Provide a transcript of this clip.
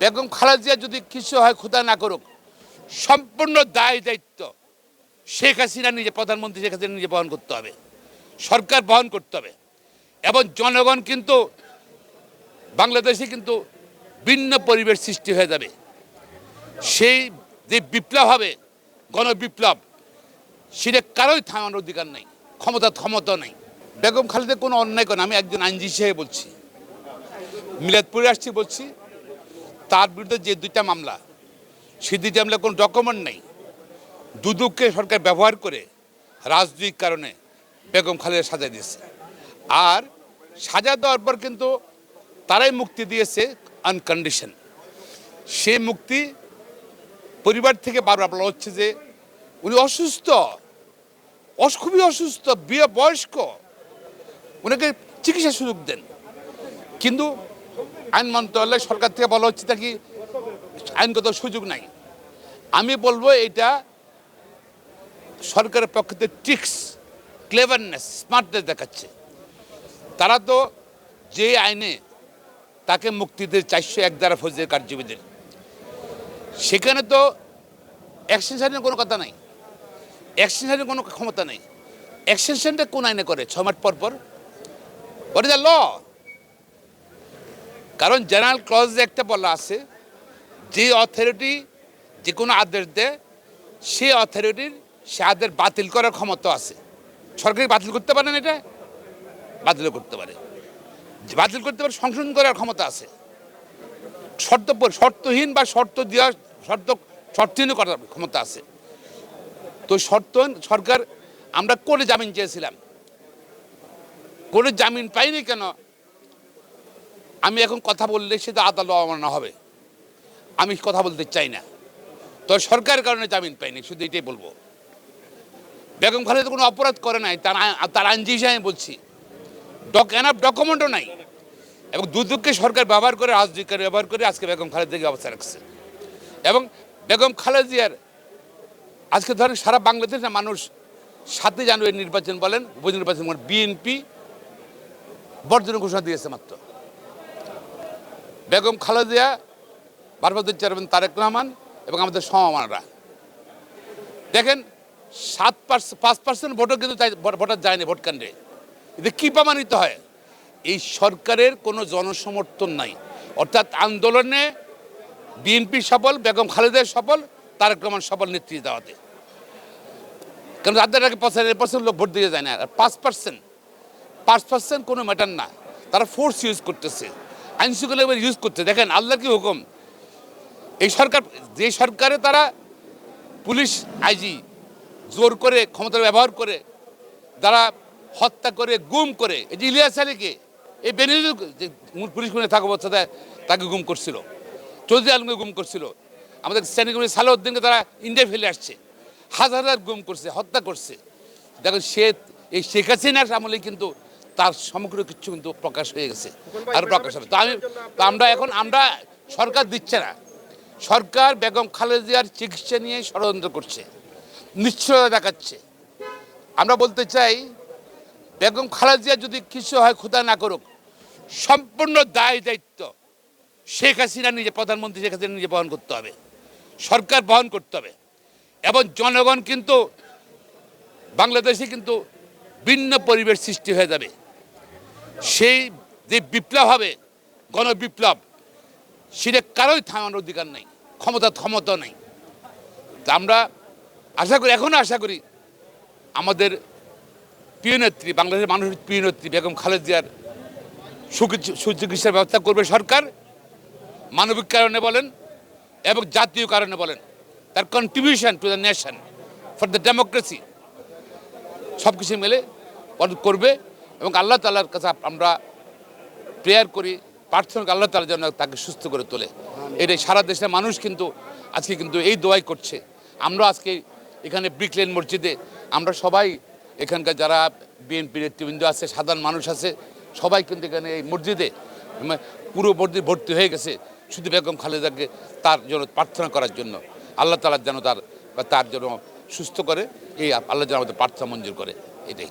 বেগম খালেদা যদি কিছু হয় খোদা না করুক, সম্পূর্ণ দায় দায়িত্ব শেখ হাসিনা নিজে, প্রধানমন্ত্রী শেখ হাসিনা নিজে বহন করতে হবে, সরকার বহন করতে হবে। এবং জনগণ কিন্তু, বাংলাদেশে কিন্তু ভিন্ন পরিবেশ সৃষ্টি হয়ে যাবে। সেই যে বিপ্লব হবে, গণবিপ্লব, সেটা কারোই থামানোর অধিকার নেই, ক্ষমতা ক্ষমতা নেই। বেগম খালেদা কোনো অন্যায় করে না। আমি একজন আইনজীবী হিসেবে বলছি। মিলাদপুরে আসছি বলছি তার বিরুদ্ধে যে দুইটা মামলা সে দুইটা মামলা কোনো ডকুমেন্ট নেই। দুদককে সরকার ব্যবহার করে রাজনৈতিক কারণে বেগম খালেদা সাজা দিয়েছে। আর সাজা দেওয়ার পর কিন্তু তারাই মুক্তি দিয়েছে আনকন্ডিশন সে মুক্তি পরিবার থেকে বারবার বলা হচ্ছে যে উনি অসুস্থ, অস- খুবই অসুস্থ বিয়ে বয়স্ক ওনাকে চিকিৎসা সুযোগ দেন। কিন্তু আইন মন্ত্রণালয় সরকার থেকে বলা হচ্ছে নাকি আইনগত সুযোগ নাই। আমি বলব এটা সরকারের পক্ষ থেকে ট্রিক্স ক্লেভারনেস স্মার্টনেস দেখাচ্ছে। তারা তো যে আইনে তাকে মুক্তি দেয় চারশো এক দ্বারা ফৌজের কার্যবিধির। সেখানে তো এক্সটেনশনের কোনো কথা নাই। এক্সটেনশনের কোনো ক্ষমতা নেই। এক্সটেনশনটা কোন আইনে করে? ছ মাস পর পর? হোয়াট ইজ ল কারণ জেনারেল ক্লজ একটা বলা আছে, যে অথরিটি যে কোনো আদেশ দেয়, সে অথরিটির সে আদেশ বাতিল করার ক্ষমতা আছে। সরকারি বাতিল করতে পারেন এটা? বাতিল করতে পারে। বাতিল করতে পারে, সংশোধন করার ক্ষমতা আছে। শর্ত শর্তহীন বা শর্ত দেওয়া শর্ত শর্তহীন করার ক্ষমতা আছে। তো শর্ত, সরকার, আমরা করে জামিন চেয়েছিলাম। করে জামিন পাইনি কেন? আমি এখন কথা বললে সেটা আদালত অমান্য হবে। আমি কথা বলতে চাই না। তো সরকারের কারণে জামিন পাইনি, শুধু এটাই বলব। বেগম খালেদা কোনো অপরাধ করে নাই, তার তার আইনজীবী হিসেবে আমি বলছি। ডক এনাফ ডকুমেন্টও নাই। এবং দুদককে সরকার ব্যবহার করে রাজনীতিকার ব্যবহার করে আজকে বেগম খালেদাকে অবস্থা রাখছে। এবং বেগম খালেদিয়ার আজকে ধরেন সারা বাংলাদেশের মানুষ সাতই জানুয়ারি নির্বাচন বলেন, উপনির্বাচন বলেন, বিএনপি বর্জন ঘোষণা দিয়েছে মাত্র। বেগম খালেদিয়া ভারপ্রাপ্ত চেয়ারম্যান তারেক রহমান এবং আমাদের সমমানরা। দেখেন, সাত পার্সেন্ট পাঁচ পার্সেন্ট ভোটও কিন্তু ভোটার যায়নি ভোট কেন্দ্রে। এতে কী প্রমাণিত হয়? এই সরকারের কোনো জনসমর্থন নাই। অর্থাৎ আন্দোলনে বিএনপি সফল, বেগম খালেদের সফল, তারেক রহমান সফল নেতৃত্ব দেওয়াতে। কারণ তাদের আগে পঁচানব্বই পার্সেন্ট লোক ভোট দিয়ে যায় না। আর পাঁচ পার্সেন্ট পাঁচ পার্সেন্ট কোনো ম্যাটার না। তারা ফোর্স ইউজ করতেছে। আইন শৃঙ্খলা ইউজ করছে। দেখেন, আল্লাহ কি হুকুম? এই সরকার, যে সরকারে তারা পুলিশ, আইজি জোর করে ক্ষমতার ব্যবহার করে তারা হত্যা করে, গুম করে, এই যে ইলিয়াস আলীকে, এই বেনিজুল যে পুলিশ খুনে থাকা অবস্থায় তাকে গুম করছিল। চৌধুরী আলমকে গুম করছিল। আমাদের শ্রেণীগুলি সালাউদ্দিনকে তারা ইন্ডিয়া ফেলে আসছে। হাজার হাজার গুম করছে, হত্যা করছে। দেখো সে, এই শেখ হাসিনার আমলে কিন্তু তার সমগ্র কিছু কিন্তু প্রকাশ হয়ে গেছে আর প্রকাশ হবে। তো আমি আমরা এখন আমরা সরকার দিচ্ছে না। সরকার বেগম খালেদিয়ার চিকিৎসা নিয়ে ষড়যন্ত্র করছে নিশ্চয়তা দেখাচ্ছে। আমরা বলতে চাই বেগম খালেদিয়া যদি কিছু হয় খোদা না করুক সম্পূর্ণ দায় দায়িত্ব শেখ হাসিনা নিজে প্রধানমন্ত্রী শেখ হাসিনা নিজে বহন করতে হবে। সরকার বহন করতে হবে। এবং জনগণ কিন্তু বাংলাদেশে কিন্তু ভিন্ন পরিবেশ সৃষ্টি হয়ে যাবে। সেই যে বিপ্লব হবে, গণবিপ্লব, সেটা কারোই থামানোর অধিকার নেই, ক্ষমতা ক্ষমতা নেই। তা আমরা আশা করি এখনও আশা করি আমাদের প্রিয় নেত্রী, বাংলাদেশের মানুষের প্রিয় নেত্রী বেগম খালেদিয়ার সুচিকিৎসা- সুচিকিৎসার ব্যবস্থা করবে সরকার, মানবিক কারণে বলেন এবং জাতীয় কারণে বলেন। তার contribution to the nation for the democracy সব কিছু মিলে করবে এবং আল্লাহ তালার কাছে আমরা প্রেয়ার করি প্রার্থনা করি আল্লাহ তালা যেন তাকে সুস্থ করে তোলে। এটাই সারা দেশের মানুষ কিন্তু আজকে কিন্তু এই দোয়াই করছে। আমরা আজকে এখানে ব্রিকলেন মসজিদে আমরা সবাই এখানকার যারা বিএনপি নেতৃবৃন্দ আছে সাধারণ মানুষ আছে সবাই কিন্তু এখানে এই মসজিদে উম, পুরো মসজিদ ভর্তি হয়ে গেছে শুধু বেগম খালেদাকে তার জন্য প্রার্থনা করার জন্য। আল্লাহ তালার যেন তার তার জন্য সুস্থ করে এই আল্লাহ যেন আমাদের প্রার্থনা মঞ্জুর করে এটাই।